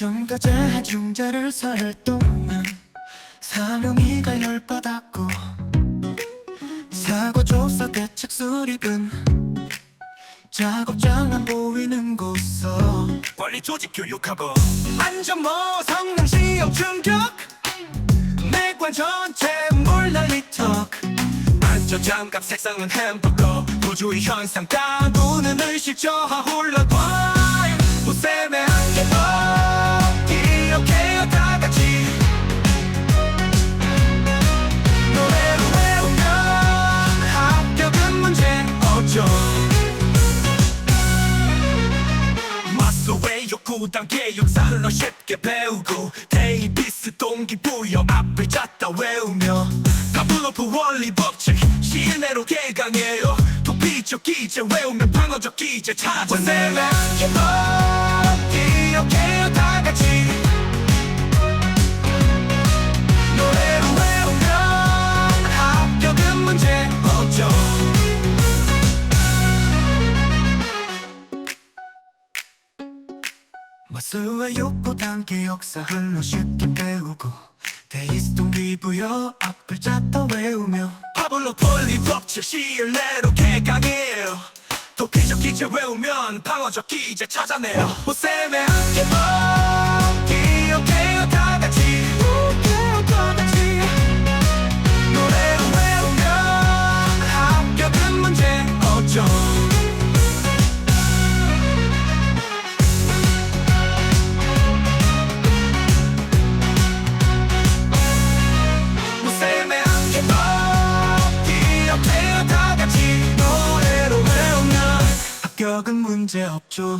정가자 중자를 설동만 사명이가 열받았고 사고조사 대책 수립은 작업장 안 보이는 곳서 관리 조직 교육하고 안전 모 성능 시험 충격 내관 전체 물난리턱 안전 장갑 색상은 햄버거 도주의 현상 따구는 의식 저하 혼란 구 단계 역사를 너 쉽게 배우고 데이비스 동기부여 앞을 짰다 외우며 파블로프 원리 법칙 시인내로 개강해요. 도피적 기제 외우면 방어적 기제 보셈의 찾아내 한계법 마스와 욕구 단계 역사 흘러 쉽게 배우고 데이스 동기 부여 앞을 짰다 외우며 파블로 폴리 법칙 시인내로 개강해요. 도피적 기제 외우면 방어적 기제 찾아내요. 보셈의 합격은 문제 없죠